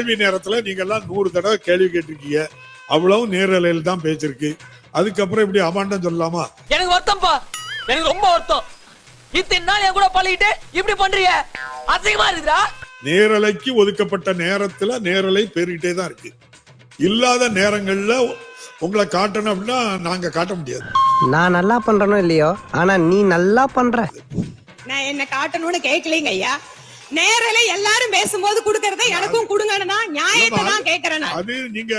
கேள்வி நேரத்துல நீங்க எல்லாம் நூறு தடவை கேள்வி கேட்டிருக்கீங்க. அவ்வளவு நேரலையில் தான் பேச்சிருக்கு அதுக்கப்புறம் இப்படி அமாண்டம் சொல்லலாமா? எனக்கு வருத்தம்ப்பா எனக்கு ரொம்ப வருத்தம். இத்தனை நாள் என் கூட பழகிட்டு இப்படி பண்றீங்க? அசிங்கமா இருக்குடா நேரலைக்கு ஒதுக்கப்பட்ட நேரத்துல நேரலை பெருகிட்டே தான் இருக்கு. இல்லாத நேரங்கள்ல உங்களை காட்டணும் அப்படின்னா நாங்க காட்ட முடியாது. நான் நல்லா பண்றனோ இல்லையோ? ஆனா நீ நல்லா பண்ற. நான் என்ன காட்டணும்னு கேட்கலீங்க ஐயா. நேரல எல்லாரும் பேசும்போது குடுக்கறத எனக்கும் கொடுங்கன்னு நியாயத்தை தான் கேக்குறேன். அது நீங்க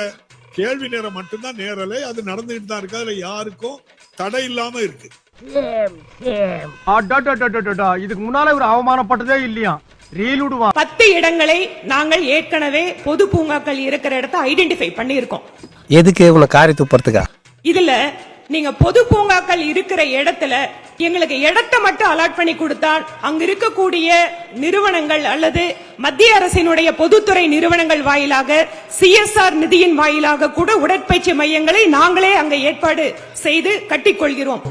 கேள்வி நேரம் மட்டும்தான் நேரலை அது நடந்துகிட்டு தான் இருக்கு. அதுல யாருக்கும் தடை இல்லாம இருக்கு. இதுக்கு முன்னால ஒரு அவமானப்பட்டதே இல்லையா? ரீல் விடுவான் பத்து இடங்களை நாங்கள் ஏற்கனவே பொது பூங்காக்கள் இருக்கிற இடத்த ஐடென்டிஃபை பண்ணியிருக்கோம். எதுக்கு உன்னை காரி துப்புறதுக்கா? இதுல நீங்க பொது பூங்காக்கள் இருக்கிற இடத்துல எங்களுக்கு இடத்தை மட்டும் அலாட் பண்ணி கொடுத்தால் அங்க இருக்கக்கூடிய நிறுவனங்கள் அல்லது மத்திய அரசினுடைய பொதுத்துறை நிறுவனங்கள் வாயிலாக சிஎஸ்ஆர் நிதியின் வாயிலாக கூட உடற்பயிற்சி மையங்களை நாங்களே அங்க ஏற்பாடு செய்து கட்டிக்கொள்கிறோம்.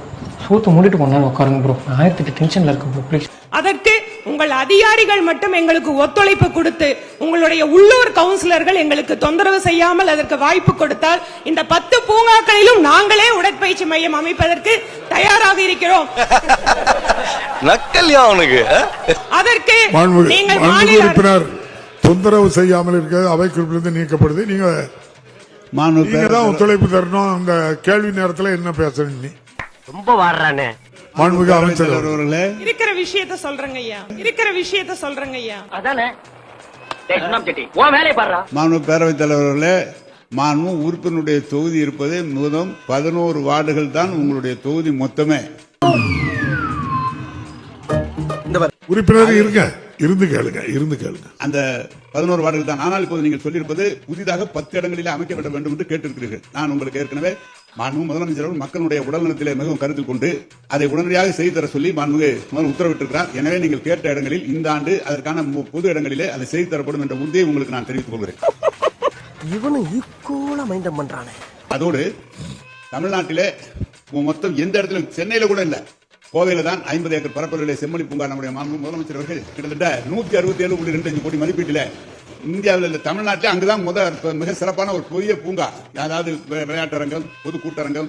சூத்து மூடிட்டு நேரம் உட்காருங்க ப்ரோ ஆயிரத்தி டென்ஷன்ல இருக்கு ப்ரோ ப்ளீஸ் அதற்கு உங்கள் அதிகாரிகள் மட்டும் எங்களுக்கு ஒத்துழைப்பு கொடுத்து உங்களுடைய உள்ளூர் கவுன்சிலர்கள் எங்களுக்கு தொந்தரவு செய்யாமல் அதற்கு வாய்ப்பு கொடுத்தால் இந்த பத்து பூங்காக்களிலும் நாங்களே உடற்பயிற்சி மையம் அமைப்பதற்கு தயாராக இருக்கிறோம். நக்கல்யா அவனுக்கு அதற்கு நீங்கள் மாநில உறுப்பினர் தொந்தரவு செய்யாமல் இருக்க அவை குறிப்பிலிருந்து நீக்கப்படுது. நீங்க நீங்க தான் ஒத்துழைப்பு தரணும். அந்த கேள்வி நேரத்துல என்ன பேசுறீங்க நீ? ரொம்ப வாடுறானே. மாண்புமிகு அமைச்சர் அவர்கள். இருக்கிற விஷயத்த சொல்றேங்க ஐயா. இருக்கிற விஷயத்த சொல்றேங்க ஐயா. அதானே? மாண்பு பேரவைத் தலைவர் அவர்களே மாண்பு உறுப்பினருடைய தொகுதி இருப்பது முதம் பதினோரு வார்டுகள் தான் உங்களுடைய தொகுதி மொத்தமே. உறுப்பினர் இருங்க. இருந்து கேளுங்க இருந்து கேளுங்க. அந்த பதினோரு வார்டுகள் தான். ஆனால் இப்போது நீங்கள் சொல்லியிருப்பது புதிதாக பத்து இடங்களிலே அமைக்கப்பட வேண்டும் என்று கேட்டிருக்கிறீர்கள். நான் உங்களுக்கு ஏற்கனவே மாண்பு முதலமைச்சர் அவர்கள் மக்களுடைய உடல்நலத்திலே மிகவும் கருத்தில் கொண்டு அதை உடனடியாக செய்து தர சொல்லி முதல் உத்தரவிட்டிருக்கிறார். எனவே நீங்கள் கேட்ட இடங்களில் இந்த ஆண்டு அதற்கான பொது இடங்களிலே அதை செய்து தரப்படும் என்ற உறுதியை உங்களுக்கு நான் தெரிவித்துக் கொள்கிறேன். இவனும் ஈக்குவலா மைண்டம் பண்றானே. அதோடு தமிழ்நாட்டிலே மொத்தம் எந்த இடத்திலும் சென்னையில கூட இல்ல. கோவையில தான் ஐம்பது ஏக்கர் பரப்பளவிலே செம்மொழி பூங்கா நம்முடைய மாண்பு முதலமைச்சர் அவர்கள் கிட்டத்தட்ட நூத்தி அறுபத்தி ஏழு புள்ளி ரெண்டு கோடி மதிப்பீட்டில் இந்தியாவில் இல்ல தமிழ்நாட்டிலே அங்குதான் முத மிக சிறப்பான ஒரு பெரிய பூங்கா. அதாவது விளையாட்டரங்கம் பொது கூட்டரங்கம்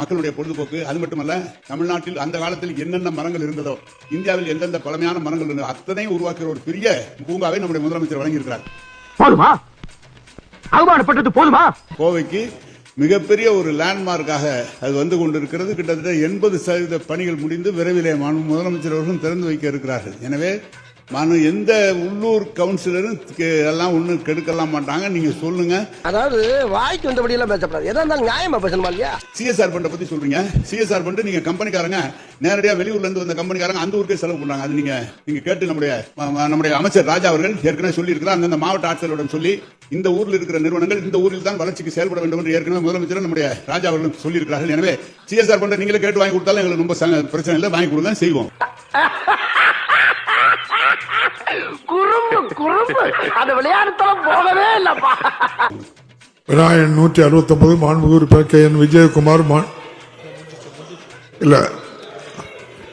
மக்களுடைய பொழுதுபோக்கு. அது மட்டுமல்ல தமிழ்நாட்டில் அந்த காலத்தில் என்னென்ன மரங்கள் இருந்ததோ இந்தியாவில் எந்தெந்த பழமையான மரங்கள் இருந்ததோ அத்தனையும் உருவாக்குற ஒரு பெரிய பூங்காவை நம்முடைய முதலமைச்சர் வழங்கியிருக்கிறார். போதுமா? அவமானப்பட்டது போதுமா? கோவைக்கு மிகப்பெரிய ஒரு லேண்ட்மார்க்காக அது வந்து கொண்டிருக்கிறது. கிட்டத்தட்ட எண்பது சதவீத பணிகள் முடிந்து விரைவிலே முதலமைச்சர் அவர்களும் திறந்து வைக்க இருக்கிறார்கள். எனவே மாண்பு எந்த உள்ளூர் கவுன்சிலரும் எல்லாம் ஒன்றும் கெடுக்கலாம் மாட்டாங்க. நீங்க சொல்லுங்க. அதாவது வாய்க்கு வந்தபடி எல்லாம் பேசப்படாது. எதா இருந்தாலும் நியாயமா பேசணுமா இல்லையா? சிஎஸ்ஆர் ஃபண்டை பத்தி சொல்றீங்க. சிஎஸ்ஆர் ஃபண்ட் நீங்க கம்பெனிக்காரங்க. நேரடியா வெளியூர்ல இருந்து வந்த கம்பெனிக்காரங்க அந்த ஊருக்கே செலவு பண்றாங்க. அது நீங்க நீங்க கேட்டு நம்முடைய நம்முடைய அமைச்சர் ராஜா அவர்கள் ஏற்கனவே சொல்லி இருக்கிறார் அந்தந்த மாவட்ட ஆட்சியர்களிடம் சொல்லி இந்த ஊரில் இருக்கிற நிறுவனங்கள் இந்த ஊரில் தான் வளர்ச்சிக்கு செயல்பட வேண்டும் என்று ஏற்கனவே முதலமைச்சர் நம்முடைய ராஜா அவர்கள் சொல்லி இருக்கிறார்கள் எனவே சிஎஸ்ஆர் ஃபண்டை நீங்களே கேட்டு வாங்கி கொடுத்தாலும் எங்களுக்கு ரொம்ப பிரச்சனை இல்லை. வாங்கி கொடுங்க. செய்வோம். குறும்பு குறும்பு. அந்த விளையாட்டுத்தலம் போகவே இல்லப்பா. விநாயகன் நூற்றி அறுபத்தி ஒன்பது மாண்புமிகு உறுப்பினர் கே என் விஜயகுமார் மா- இல்ல.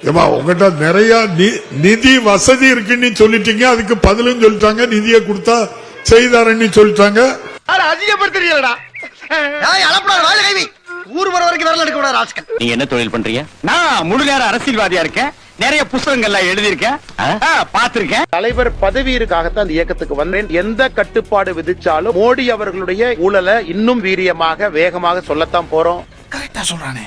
ஏமா உங்ககிட்ட நிறைய நி- நிதி வசதி இருக்குன்னு சொல்லிட்டீங்க. அதுக்கு பதிலும் சொல்லிட்டாங்க. நிதியை கொடுத்தா செய்தாரன்னு சொல்லிட்டாங்க. அதிகப்படுத்துறீங்களா ஊர் வர வரைக்கும் வரல எடுக்க கூடாது நீங்க என்ன தொழில் பண்றீங்க? நான் முழு நேர அரசியல்வாதியா இருக்கேன். நிறைய புஸ்தகங்கள்லாம் எழுதியிருக்கேன். பாத்திருக்கேன் தலைவர் பதவியிற்காகத்தான் இந்த இயக்கத்துக்கு வந்தேன் எந்த கட்டுப்பாடு விதிச்சாலும் மோடி அவர்களுடைய ஊழலை இன்னும் வீரியமாக வேகமாக சொல்லத்தான் போறோம். கரெக்டா சொல்றானே.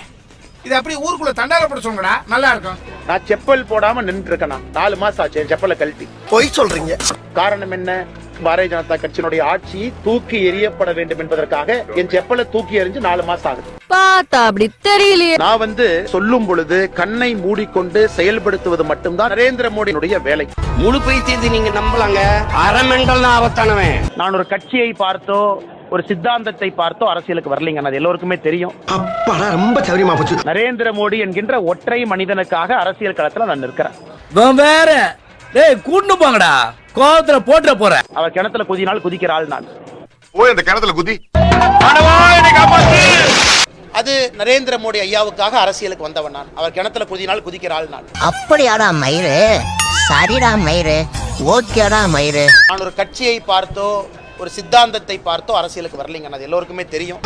இது அப்படியே ஊருக்குள்ள தண்டாரப்பட சொல்லுங்கடா. நல்லா இருக்கும். நான் செப்பல் போடாம நின்று இருக்கேன் நாலு மாசம் ஆச்சு செப்பலை கழட்டி. பொய் சொல்றீங்க. காரணம் என்ன? பாரதிய ஜனதா கட்சியினுடைய ஆட்சி தூக்கி எறியப்பட வேண்டும் என்பதற்காக என் செப்பலை தூக்கி எறிஞ்சு நாலு மாசம் ஆகுது. பார்த்தா அப்படி தெரியலையே. நான் வந்து சொல்லும் பொழுது கண்ணை மூடிக்கொண்டு செயல்படுத்துவது மட்டும்தான் நரேந்திர மோடியினுடைய வேலை. முழு பைத்தியத்தை நீங்க நம்பலாங்க. அரை மெண்டல் தான் நான் ஒரு கட்சியை பார்த்தோ ஒரு சித்தாந்தத்தை பார்த்தோ அரசியலுக்கு வரலைங்க. அது எல்லோருக்குமே தெரியும். அப்பாடா ரொம்ப சௌரியமா போச்சு. நரேந்திர மோடி என்கின்ற ஒற்றை மனிதனுக்காக அரசியல் களத்துல நான் நிற்கிறேன். வேற. டேய் கூட்டு போங்கடா. கோவத்துல போட்டுற போற. அவர் கிணத்துல குதினால் குதிக்கிற ஆள் நான். போய் அந்த கிணத்துல குதி. அது நரேந்திர மோடி ஐயாவுக்காக அரசியலுக்கு வந்தவன் நான். அவர் கிணத்துல குதினால் குதிக்கிற ஆள் நான். அப்படியாடா மயிறு? சரிடா மயிறு. ஓகேடா மயிறு. நான் ஒரு கட்சியை பார்த்தோ ஒரு சித்தாந்தத்தை பார்த்தோ அரசியலுக்கு வரலைங்க. அது எல்லோருக்குமே தெரியும்.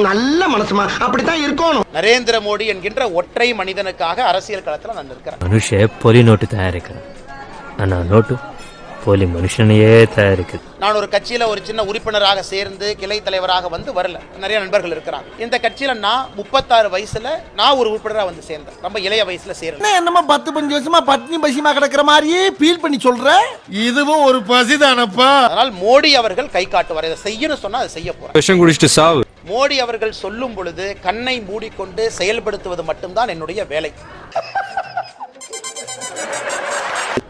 நல்ல மனசுமா. அப்படித்தான் இருக்கணும். நரேந்திர மோடி என்கின்ற ஒற்றை மனிதனுக்காக அரசியல் களத்துல நான் நிற்கிறேன். மனுஷ போலி நோட்டு தயாரிக்கிறேன். ஆனா நோட்டு போலி மனுஷனையே தயாரிக்குது. நான் ஒரு கட்சியில ஒரு சின்ன உறுப்பினராக சேர்ந்து கிளை தலைவராக வந்து வரல. நிறைய நண்பர்கள் இருக்கிறாங்க. இந்த கட்சியில நான் முப்பத்தாறு வயசுல நான் ஒரு உறுப்பினரா வந்து சேர்ந்தேன். ரொம்ப இளைய வயசுல சேரல என்னமா பத்து பஞ்சு வருஷமா பட்னி பசிமா கிடக்குற மாதிரியே ஃபீல் பண்ணி சொல்ற? இதுவும் ஒரு பசிதானப்பா? அதனால் மோடி அவர்கள் கை காட்டுவார். இதை செய்யணும் சொன்னா அதை செய்ய போறேன் விஷம் குடிச்சிட்டு சாவு. மோடி அவர்கள் சொல்லும் பொழுது கண்ணை மூடிக்கொண்டு செயல்படுத்துவது மட்டும்தான் என்னுடைய வேலை.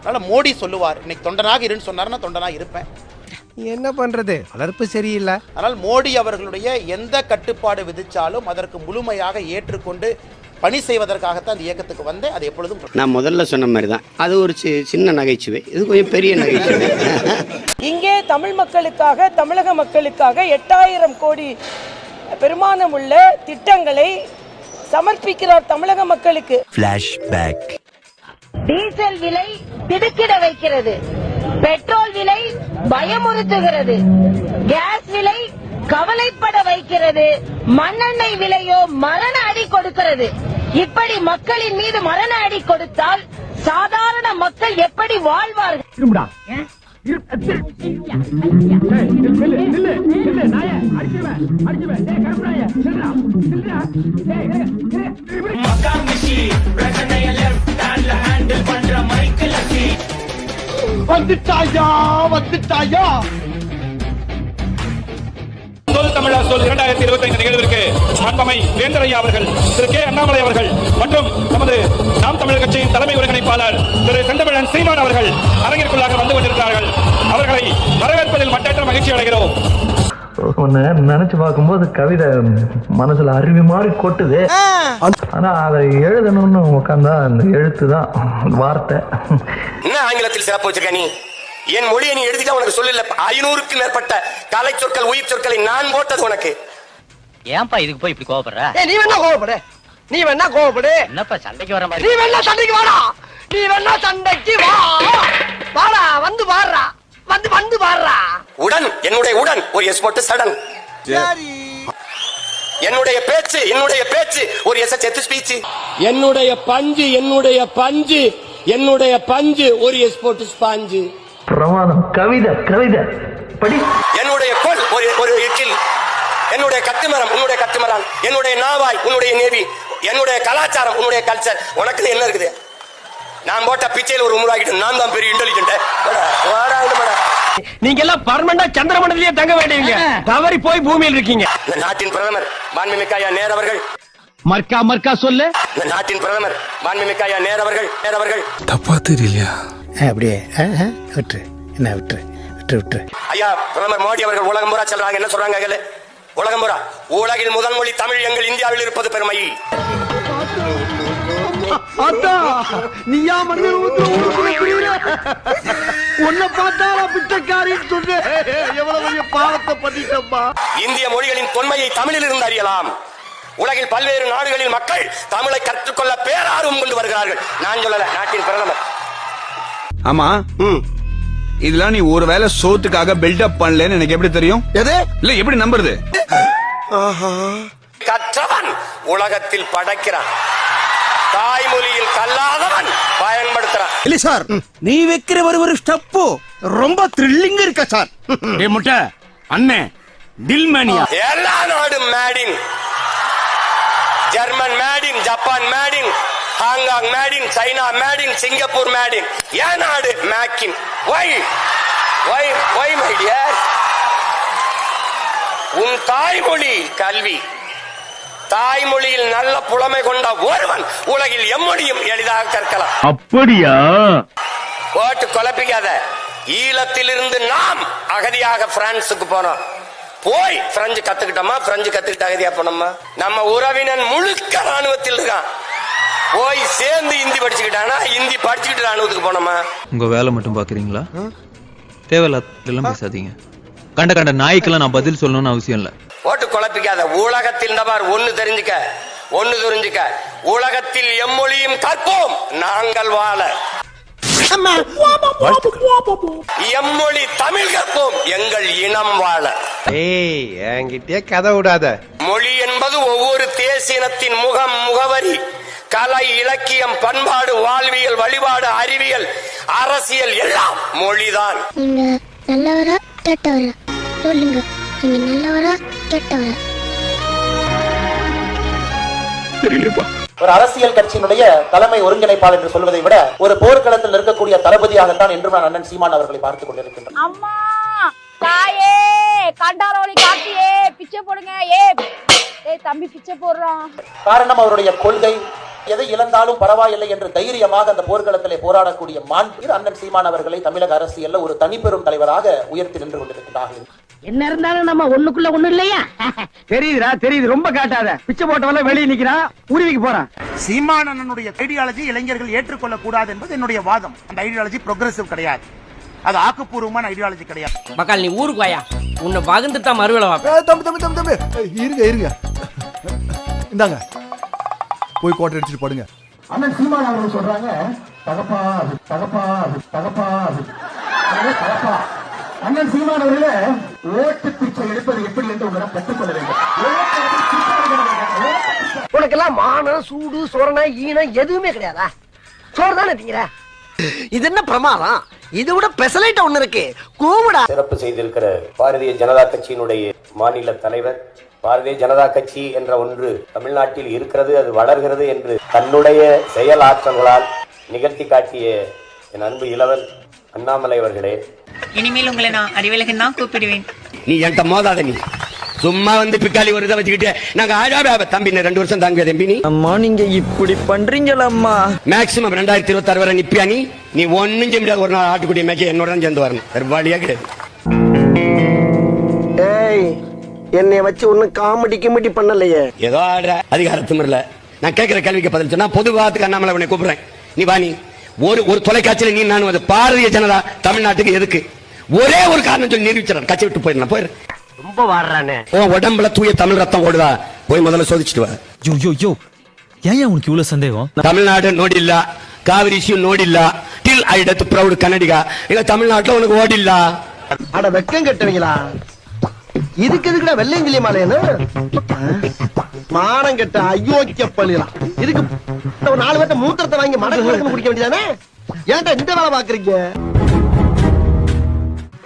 அதனால மோடி சொல்லுவார் இன்னைக்கு தொண்டனாக இருன்னு சொன்னாருன்னா தொண்டனாக இருப்பேன். என்ன பண்றது? வளர்ப்பு சரியில்லை. ஆனால் மோடி அவர்களுடைய எந்த கட்டுப்பாடு விதிச்சாலும் அதற்கு முழுமையாக ஏற்றுக்கொண்டு பணி செய்வதற்காகத்தான் இந்த இயக்கத்துக்கு வந்தேன். அது எப்பொழுதும் நான் முதல்ல சொன்ன மாதிரி தான் அது ஒரு சி- சின்ன நகைச்சுவை. இது கொஞ்சம் பெரிய நகைச்சுவை. இங்கே தமிழ் மக்களுக்காக தமிழக மக்களுக்காக எட்டாயிரம் கோடி பெருமானம் உள்ள திட்டங்களை சமர்ப்பிக்கிறார் தமிழக மக்களுக்கு. டீசல் விலை திடுக்கிட வைக்கிறது. பெட்ரோல் விலை பயமுறுத்துகிறது. கேஸ் விலை கவலைப்பட வைக்கிறது. மண்ணெண்ணெய் விலையோ மரண அடி கொடுக்கிறது. இப்படி மக்களின் மீது மரண அடி கொடுத்தால் சாதாரண மக்கள் எப்படி வாழ்வார்கள்? வந்துட்டாயா வந்துட்டாயா? சொல் தமிழா சொல் இரண்டாயிரத்தி இருபத்தி ஐந்து நிகழ்விற்கு மாண்பமை வேந்தர் ஐயா அவர்கள் திரு கே அண்ணாமலை அவர்கள் மற்றும் நமது நாம் தமிழர் கட்சியின் தலைமை ஒருங்கிணைப்பாளர் திரு செந்தமிழன் சீமான் அவர்கள் அரங்கிற்குள்ளாக வந்து கொண்டிருக்கிறார்கள். அவர்களை வரவேற்பதில் மட்டற்ற மகிழ்ச்சி அடைகிறோம். உன்னை நினைச்சு பார்க்கும்போது கவிதை மனசுல அருவி மாதிரி கொட்டுது. ஆனா அதை எழுதணும்னு உட்காந்தா அந்த எழுத்து தான் வார்த்தை. என்ன ஆங்கிலத்தில் சிறப்பு வச்சிருக்க நீ? என் மொழியை நீ எழுதிட்டா உனக்கு சொல்லல ஐநூறுக்கு மேற்பட்ட கலை சொற்கள் உயிர் சொற்களை நான் போட்டது உனக்கு. ஏன்பா இதுக்கு போய் இப்படி கோவப்படுற? நீ வேணா கோவப்படு. நீ வேணா கோவப்படு. என்னப்பா சண்டைக்கு வர நீ வேணா சண்டைக்கு வாடா. நீ வேணா சண்டைக்கு வா வாடா வந்து பாடுறா வந்து வந்து பாடுறா உடன் என்னுடைய உடன். ஒரு எஸ் போட்டு சடன் என்னுடைய பேச்சு என்னுடைய பேச்சு. ஒரு எஸ் செத்து ஸ்பீச் என்னுடைய பஞ்சு என்னுடைய பஞ்சு. என்னுடைய பஞ்சு ஒரு எஸ் போட்டு ஸ்பாஞ்சு பிரமாதம். கவிதை கவிதை. படி. என்னுடைய கொல் ஒரு ஒரு எச்சில் என்னுடைய கத்துமரம் உன்னுடைய கத்துமரம். என்னுடைய நாவாய் உன்னுடைய நேவி. என்னுடைய கலாச்சாரம் உன்னுடைய கல்ச்சர் உனக்கு என்ன இருக்குது? நான் போட்ட பிச்சையில் ஒரு உருவாக்கிட்டு நான் தான் பெரிய இன்டெலிஜென்ட் நீங்க எல்லாம் பர்மனண்டா சந்திரமண்டலத்திலேயே தங்க வேண்டியவங்க. தவறி போய் பூமியில் இருக்கீங்க. நாட்டின் பிரதமர் நேர் அவர்கள். மர்க்கா மர்க்கா சொல்லு. நாட்டின் பிரதமர் நேர் அவர்கள் நேர் அவர்கள். தப்பா தெரியலையா? அப்படியே விட்டுரு. என்ன விட்டுரு? விட்டு விட்டுரு. ஐயா பிரதமர் மோடி அவர்கள் உலகம் பூரா சொல்றாங்க. என்ன சொல்றாங்க உலகம் பூரா. உலகில் முதல் மொழி தமிழ் எங்கள் இந்தியாவில் இருப்பது பெருமை. நீயா மண்ணு உன்னை பார்த்தா பிச்சைக்காரின்னு சொன்ன. எவ்வளவு பெரிய பாவத்தை பண்ணிட்டப்பா இந்திய மொழிகளின் தொன்மையை தமிழில் இருந்து அறியலாம். உலகில் பல்வேறு நாடுகளில் மக்கள் தமிழை கற்றுக்கொள்ள பேரார்வம் கொண்டு வருகிறார்கள். நான் சொல்லல நாட்டின் பிரதமர். ஆமா? இதெல்லாம் நீ ஒருவேளை சோத்துக்காக பில்டப் பண்ணலன்னு எனக்கு எப்படி தெரியும்? எது? இல்ல எப்படி நம்புறது? கற்றவன் உலகத்தில் படைக்கிறான். தாய்மொழியில் கல்லாதவன் பயன்படுத்துறான். இல்ல சார் நீ வைக்கிற ஒரு ஒரு ஸ்டெப்பு ரொம்ப த்ரில்லிங் இருக்க சார்? ஏ முட்டை அண்ணே டில்மேனியா. எல்லா நாடும் made in German made in Japan made in Hong Kong made in China made in Singapore made in ஏன் நாடு make in why why why my dear உன் தாய்மொழி கல்வி. தாய்மொழியில் நல்ல புலமை கொண்ட ஒருவன் உலகில் எம்மொழியும் எளிதாக கற்கலாம். அப்படியா? போட்டு குழப்பிக்காத. ஈழத்திலிருந்து நாம் அகதியாக பிரான்சுக்கு போனோம். போய் பிரெஞ்சு கத்துக்கிட்டோமா? பிரெஞ்சு கத்துக்கிட்டு அகதியா போனோமா? நம்ம உறவினன் முழுக்க ராணுவத்தில் இருக்கான். போய் சேர்ந்து இந்தி படிச்சுக்கிட்டானா? இந்தி படிச்சுக்கிட்டு ராணுவத்துக்கு போனோமா? உங்க வேலை மட்டும் பாக்குறீங்களா? தேவையில்லாம் பேசாதீங்க. கண்ட கண்ட நாய்க்கெல்லாம் நான் பதில் சொல்லணும்னு அவசியம் இல்லை. போட்டு குழப்பிக்காத. உலகத்தில் இந்த மாதிரி ஒண்ணு தெரிஞ்சுக்க ஒண்ணு தெரிஞ்சுக்க. உலகத்தில் எம்மொழியும் கற்போம் நாங்கள் வாழ. எம்மொழி தமிழ் தமிழ் கற்போம் எங்கள் இனம் வாழ. ஏய் என்கிட்டயே கதை விடாத. மொழி என்பது ஒவ்வொரு தேசினத்தின் முகம் முகவரி. கலை இலக்கியம் பண்பாடு வாழ்வியல் வழிபாடு அறிவியல் அரசியல் எல்லாம் மொழிதான். நல்லவரா கெட்டவரா? சொல்லுங்க. நீங்க நல்லவரா கெட்டவரா? ஒரு அரசியல் கட்சியினுடைய தலைமை ஒருங்கிணைப்பாளர் என்று சொல்வதை விட ஒரு போர்க்களத்தில் இருக்கக்கூடிய தளபதியாகத்தான் என்றும் நான் அண்ணன் சீமான் அவர்களை பார்த்துக் கொண்டிருக்கின்றேன். அம்மா தாயே கண்டாரோலி காட்டியே பிச்சை போடுங்க. ஏ ஏய் தம்பி பிச்சை போடுறான் காரணம் அவருடைய கொள்கை எதை இழந்தாலும் பரவாயில்லை என்று தைரியமாக அந்த போர்க்களத்திலே போராடக்கூடிய மாண்பு அண்ணன் சீமான் அவர்களை தமிழக அரசியல்ல ஒரு தனிப்பெரும் தலைவராக உயர்த்தி நின்று கொண்டிருக்கிறார்கள் என்ன இருந்தாலும் நம்ம ஒண்ணுக்குள்ள ஒண்ணு இல்லையா? தெரியுதுடா தெரியுது. ரொம்ப காட்டாத. பிச்சை போட்டவெல்லாம் வெளியே நிக்கிறான் உருவிக்கு போறான் சீமான் அண்ணனுடைய ஐடியாலஜி இளைஞர்கள் ஏற்றுக்கொள்ள கூடாது என்பது என்னுடைய வாதம். அந்த ஐடியாலஜி ப்ரோக்ரசிவ் கிடையாது. அது ஆக்கப்பூர்வமான ஐடியாலஜி கிடையாது. மக்கால் நீ ஊருக்கு வாயா. உன்னை வகுந்து தான் மறுவேலை தம்பி தம்பி தம்பி தம்பி. இருங்க இருங்க. இந்தாங்க. போய் கோட்டை அடிச்சுட்டு படுங்க. அண்ணன் சீமான் அவர்கள் சொல்றாங்க தகப்பா தகப்பா தகப்பா தகப்பா. அண்ணன் சீமான் அவர்களே ஓட்டு பிச்சை எடுப்பது எப்படி என்று உங்களிடம் கற்றுக்கொள்ள வேண்டும். உனக்கெல்லாம் மானம் சூடு சொரணை ஈனம் எதுவுமே கிடையாதா? சோறு தானே திங்கிற? இது என்ன பிரமாதம்? இது விட பெசலைட் ஒண்ணு இருக்கு. கூவிடா. சிறப்பு செய்திருக்கிற பாரதிய ஜனதா கட்சியினுடைய மாநில தலைவர் பாரதிய ஜனதா கட்சி என்ற ஒன்று தமிழ்நாட்டில் இருக்கிறது அது வளர்கிறது என்று தன்னுடைய செயல் ஆற்றல்களால் நிகழ்த்தி காட்டிய என் அன்பு இளவல் அண்ணாமலை அவர்களே இனிமேல் உங்களை நான் அறிவழகன் தான் கூப்பிடுவேன். நீ என்கிட்ட மோதாத நீ. சும்மா வந்து பிக்காலி ஒரு இதை வச்சுக்கிட்டு நாங்க ஆஜா தம்பி ரெண்டு வருஷம் தாங்க தம்பி நீ. அம்மா நீங்க இப்படி பண்றீங்களம்மா? மேக்சிமம் ரெண்டாயிரத்தி இருபத்தி ஆறு வரை நிப்பியா நீ? நீ ஒன்னும் செய்ய முடியாது. ஒரு நாள் ஆட்டுக்குடி மேய்க்க என்னோட தான் சேர்ந்து வரணும். வழியா கிடையாது. ஏய் என்னை வச்சு ஒன்னும் காமெடி கிமெடி பண்ணலையே. ஏதோ ஆடுற. அதிகார திமிரல நான் கேட்கிற கேள்விக்கு பதில் சொன்னா பொது விவாதத்துக்கு அண்ணாமலை உன்னை கூப்பிடுறேன். நீ வா நீ. ஒரு ஒரு தொலைக்காட்சியில நீ நான் பாரதிய ஜனதா தமிழ்நாட்டுக்கு எதுக்கு? ஒரே ஒரு காரணம் சொல்லி நிரூபிச்சிடறேன். கட்சி விட்டு போயிடலாம் போயிரு ரொம்ப வாடுறானே. உன் உடம்புல தூய தமிழ் ரத்தம் ஓடுதா? போய் முதல்ல சோதிச்சுட்டு வா. யோ யோ யோ. ஏன் உனக்கு இவ்வளவு சந்தேகம்? தமிழ்நாடு நோடில்ல. Kaveri issue நோடில்ல. Till I death proud Kannadiga. எங்க தமிழ்நாட்டுல உனக்கு ஓடில்ல. அட வெக்கம் கட்டுவீங்களா? இதுக்கு எதுக்குடா வெள்ளையங்கிலி மாலையனு மானம் கெட்ட அயோக்கிய பள்ளிலாம் இதுக்கு ஒரு நாலு பேர்த்த மூத்திரத்தை வாங்கி மடக்கு குடிக்க வேண்டியதானே? ஏன்டா இந்த வேலை பாக்குறீங்க